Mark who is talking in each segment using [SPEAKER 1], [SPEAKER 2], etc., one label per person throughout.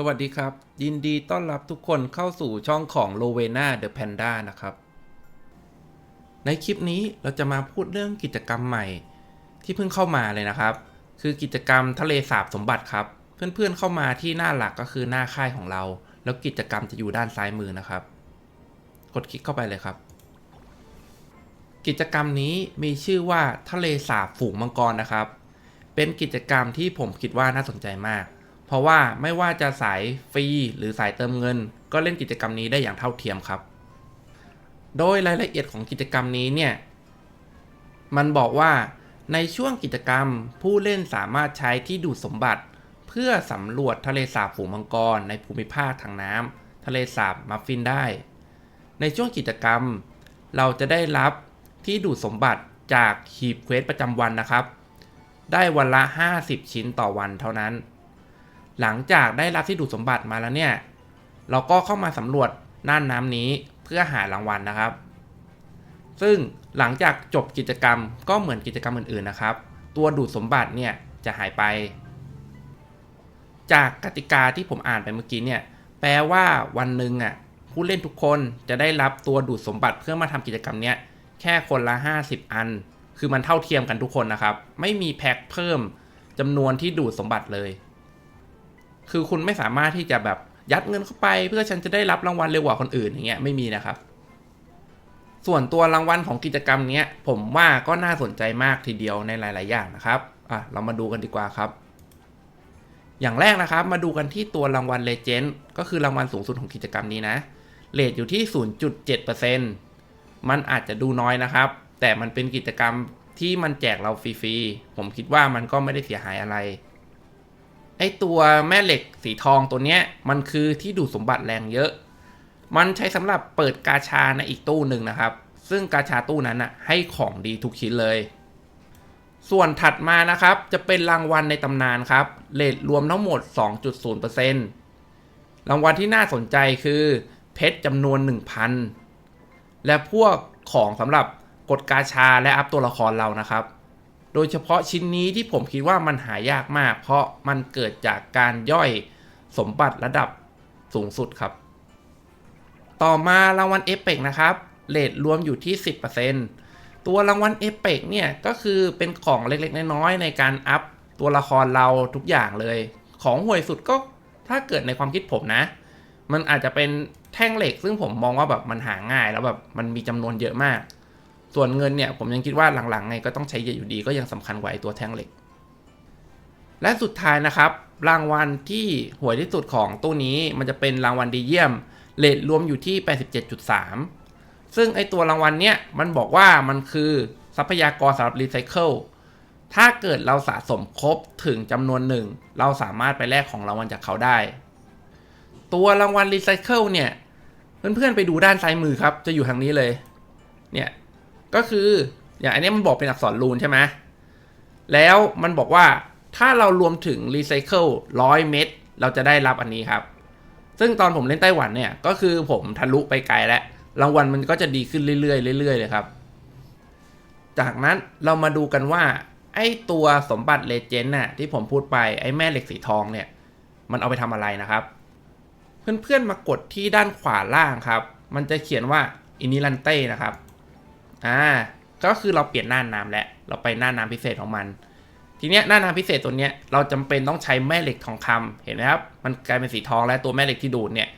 [SPEAKER 1] สวัสดีครับ ยินดีต้อนรับทุกคนเข้าสู่ช่องของ l o v e n a The Panda นะครับ ในคลิปนี้เราจะมาพูดเรื่องกิจกรรมใหม่ ที่เพิ่งเข้ามาเลยนะครับ คือกิจกรรมทะเลสาบสมบัติครับ เพื่อนๆเข้ามาที่หน้าหลักก็คือหน้าค่ายของเรา แล้วกิจกรรมจะอยู่ด้านซ้ายมือนะครับ กดคลิกเข้าไปเลยครับ กิจกรรมนี้มีชื่อว่าทะเลสาบฝูงมังกรนะครับ เป็นกิจกรรมที่ผมคิดว่าน่าสนใจมาก เพราะว่าไม่ว่าจะสายฟรีหรือสายเติมเงิน ก็เล่นกิจกรรมนี้ได้อย่างเท่าเทียมครับ โดยรายละเอียดของกิจกรรมนี้เนี่ย มันบอกว่าในช่วงกิจกรรมผู้เล่นสามารถใช้ที่ดูดสมบัติ เพื่อสำรวจทะเลสาบฝูงมังกร ในภูมิภาคทางน้ำทะเลสาบมัฟฟินได้ ในช่วงกิจกรรม เราจะได้รับที่ดูดสมบัติจากหีบเควสประจำวันนะครับ ได้วันละ 50 ชิ้นต่อวันเท่านั้น หลังจากได้รับที่ดูดสมบัติมาแล้วเนี่ย เราก็เข้ามาสำรวจน่านน้ำนี้เพื่อหารางวัลนะครับ ซึ่งหลังจากจบกิจกรรมก็เหมือนกิจกรรมอื่นๆนะครับ ตัวดูดสมบัติเนี่ยจะหายไป จากกติกาที่ผมอ่านไปเมื่อกี้เนี่ยแปลว่าวันหนึ่งอะผู้เล่นทุกคนจะได้รับตัวดูดสมบัติเพื่อมาทำกิจกรรมเนี้ยแค่คนละ 50 อัน คือมันเท่าเทียมกันทุกคนนะครับ ไม่มีแพ็คเพิ่มจำนวนที่ดูดสมบัติเลย คือคุณไม่สามารถที่จะแบบยัดเงินเข้าไป เพื่อฉันจะได้รับรางวัลเร็วกว่าคนอื่นอย่างเงี้ยไม่มีนะครับ ส่วนตัวรางวัลของกิจกรรมเนี้ยผมว่าก็น่าสนใจมากทีเดียวในหลาย ๆ อย่างนะครับอะเรามาดูกันดีกว่าครับ อย่างแรกนะครับ มาดูกันที่ตัวรางวัลเลเจนด์ก็คือรางวัลสูงสุดของกิจกรรมนี้นะเลทอยู่ที่ 0.7%มันอาจจะดูน้อยนะครับ แต่มันเป็นกิจกรรมที่มันแจกเราฟรีๆผมคิดว่ามันก็ไม่ได้เสียหายอะไร ไอตัวแม่เหล็กสีทองตัวเนี้ยมันคือที่ดูดสมบัติแรงเยอะ มันใช้สำหรับเปิดกาชาในอีกตู้หนึ่งนะครับ ซึ่งกาชาตู้นั้นน่ะให้ของดีทุกชิ้นเลย ส่วนถัดมานะครับจะเป็นรางวัลในตำนานครับเลทรวมทั้งหมด 2.0%รางวัลที่น่าสนใจคือเพชรจำนวน 1,000 และพวกของสำหรับกดกาชาและอัพตัวละครเรานะครับ โดยเฉพาะชิ้นนี้ที่ผมคิดว่ามันหายากมาก เพราะมันเกิดจากการย่อยสมบัติระดับสูงสุดครับ ต่อมารางวัลเอเปกนะครับเลทรวมอยู่ที่ 10%ตัวรางวัลเอเปกเนี่ยก็คือเป็นของเล็กๆ น้อยๆในการอัพตัวละครเราทุกอย่างเลย ของห่วยสุดก็ถ้าเกิดในความคิดผมนะ มันอาจจะเป็นแท่งเหล็ก ซึ่งผมมองว่าแบบมันหาง่ายแล้วแบบมันมีจำนวนเยอะมาก ส่วนเงินเนี่ยผมยังคิดว่าหลังๆไงก็ต้องใช้เยอะอยู่ดีก็ยังสำคัญกว่าไอ้ตัวแท่งเหล็ก และสุดท้ายนะครับ รางวัลที่หวยที่สุดของตู้นี้มันจะเป็นรางวัลดีเยี่ยมเลทรวมอยู่ที่ 87.3 ซึ่งไอตัวรางวัลเนี้ยมันบอกว่ามันคือทรัพยากรสำหรับรีไซเคิลถ้าเกิดเราสะสมครบถึงจำนวนหนึ่ง เราสามารถไปแลกของรางวัลจากเขาได้ ตัวรางวัลรีไซเคิลเนี่ย เพื่อนๆไปดูด้านซ้ายมือครับ จะอยู่ทางนี้เลย เนี่ย ก็คืออย่างอันนี้มันบอกเป็นอักษรรูนใช่ไหมแล้วมันบอกว่าถ้าเรารวมถึงรีไซเคิลร้อยเม็ดเราจะได้รับอันนี้ครับ ซึ่งตอนผมเล่นไต้หวันเนี่ย ก็คือผมทะลุไปไกลแล้ว รางวัลมันก็จะดีขึ้นเรื่อยๆเรื่อยๆเลยครับ จากนั้นเรามาดูกันว่า ไอ้ตัวสมบัติเลเจนด์น่ะที่ผมพูดไปไอ้แม่เหล็กสีทองเนี่ย มันเอาไปทำอะไรนะครับ เพื่อนๆมากดที่ด้านขวาล่างครับ มันจะเขียนว่าอินิลันเต้นะครับ อ่า ก็คือเราเปลี่ยนหน้าน้ำแล้ว เราไปหน้าน้ำพิเศษของมัน ทีเนี้ยหน้าน้ำพิเศษตัวเนี้ยเราจำเป็นต้องใช้แม่เหล็กทองคำเห็นไหมครับ มันกลายเป็นสีทองและตัวแม่เหล็กที่ดูดเนี่ย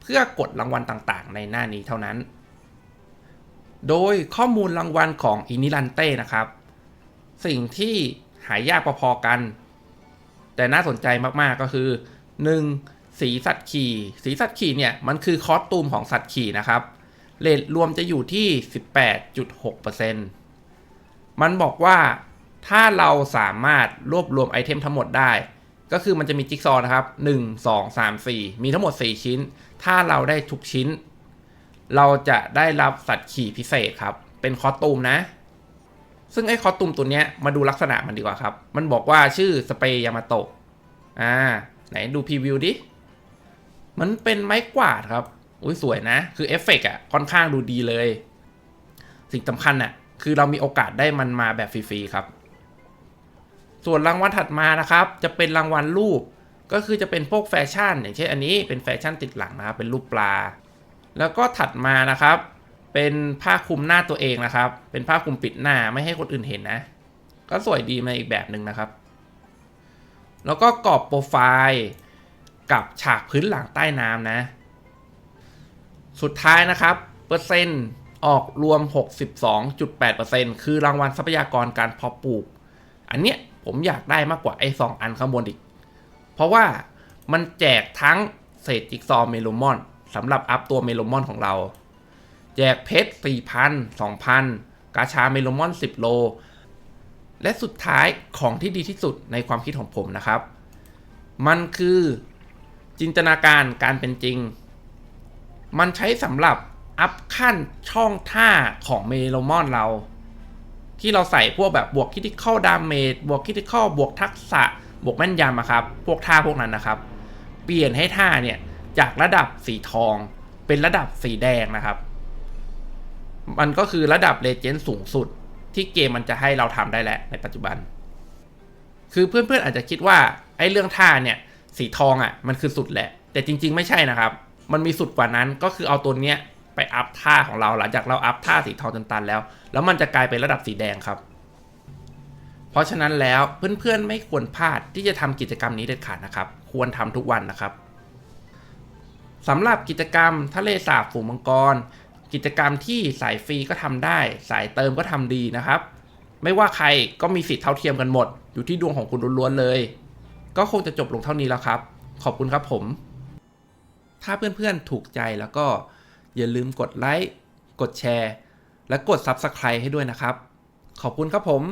[SPEAKER 1] เพื่อกดรางวัลต่างๆ ในหน้านี้เท่านั้น โดยข้อมูลรางวัลของอินิลันเต้นะครับ สิ่งที่หายากพอๆกัน แต่น่าสนใจมากๆก็คือ 1. สีสัตว์ขี่ สีสัตว์ขี่เนี่ยมันคือคอสตูมของสัตว์ขี่นะครับ เลทรวมจะอยู่ที่ 18.6%มันบอกว่าถ้าเราสามารถรวบรวมไอเทมทั้งหมดได้ ก็คือมันจะมีจิ๊กซอว์นะครับ 1 2 3 4 มีทั้งหมด 4 ชิ้น ถ้าเราได้ทุกชิ้น เราจะได้รับสัตว์ขี่พิเศษครับ เป็นคอตูมนะ ซึ่งไอ้คอตูมตัวเนี้ยมาดูลักษณะมันดีกว่าครับ มันบอกว่าชื่อสเปย์ยามาโตะอ่า ไหนดูพรีวิวดิ มันเป็นไม้กวาดครับ อุ้ยสวยนะ คือเอฟเฟกต์อะค่อนข้างดูดีเลย สิ่งสำคัญอะคือเรามีโอกาสได้มันมาแบบฟรีๆครับ ส่วนรางวัลถัดมานะครับ จะเป็นรางวัลรูป ก็คือจะเป็นพวกแฟชั่น อย่างเช่นอันนี้เป็นแฟชั่นติดหลังนะครับ เป็นรูปปลา แล้วก็ถัดมานะครับ เป็นผ้าคลุมหน้าตัวเองนะครับ เป็นผ้าคลุมปิดหน้าไม่ให้คนอื่นเห็นนะ ก็สวยดีมาอีกแบบหนึ่งนะครับ แล้วก็กรอบโปรไฟล์ กับฉากพื้นหลังใต้น้ำนะ สุดท้ายนะครับ เปอร์เซ็นต์ออกรวม 62.8%คือรางวัลทรัพยากรการเพาะปลูก อันเนี้ยผมอยากได้มากกว่าไอ้สองอันข้างบนอีก เพราะว่ามันแจกทั้งเศษจิ๊กซอว์เมโลมอนสำหรับอัพตัวเมโลมอนของเรา แจกเพชร 4,000 2,000 กาชาเมโลมอน 10 โล และสุดท้ายของที่ดีที่สุดในความคิดของผมนะครับ มันคือจินตนาการการเป็นจริง มันใช้สำหรับอัพขั้นช่องท่าของเมโลมอนเรา ที่เราใส่พวกแบบบวกคิติคอลดาเมจบวกคิติคอลบวกทักษะ บวกแม่นยำอะครับ พวกท่าพวกนั้นนะครับ เปลี่ยนให้ท่าเนี่ยจากระดับสีทอง เป็นระดับสีแดงนะครับ มันก็คือระดับเลเจนด์สูงสุดที่เกมมันจะให้เราทำได้แล้วในปัจจุบัน คือเพื่อนๆอาจจะคิดว่าไอ้เรื่องท่าเนี่ยสีทองอะ่ะมันคือสุดแหละ แต่จริง ๆ ไม่ใช่นะครับ มันมีสุดกว่านั้นก็คือเอาตัวเนี้ยไปอัพท่าของเราหลังจากเราอัพท่าสีทองจนตันแล้ว แล้วมันจะกลายเป็นระดับสีแดงครับ เพราะฉะนั้นแล้วเพื่อนๆไม่ควรพลาดที่จะทำกิจกรรมนี้เด็ดขาดนะครับ ควรทำทุกวันนะครับสำหรับกิจกรรมทะเลสาบฝูงมังกร กิจกรรมที่สายฟรีก็ทำได้ สายเติมก็ทำดีนะครับ ไม่ว่าใครก็มีสิทธิ์เท่าเทียมกันหมด อยู่ที่ดวงของคุณล้วนๆเลย ก็คงจะจบลงเท่านี้แล้วครับ ขอบคุณครับผม ถ้าเพื่อนๆถูกใจแล้วก็อย่าลืมกดไลค์ กดแชร์ และกด Subscribe ให้ด้วยนะครับ ขอบคุณครับผม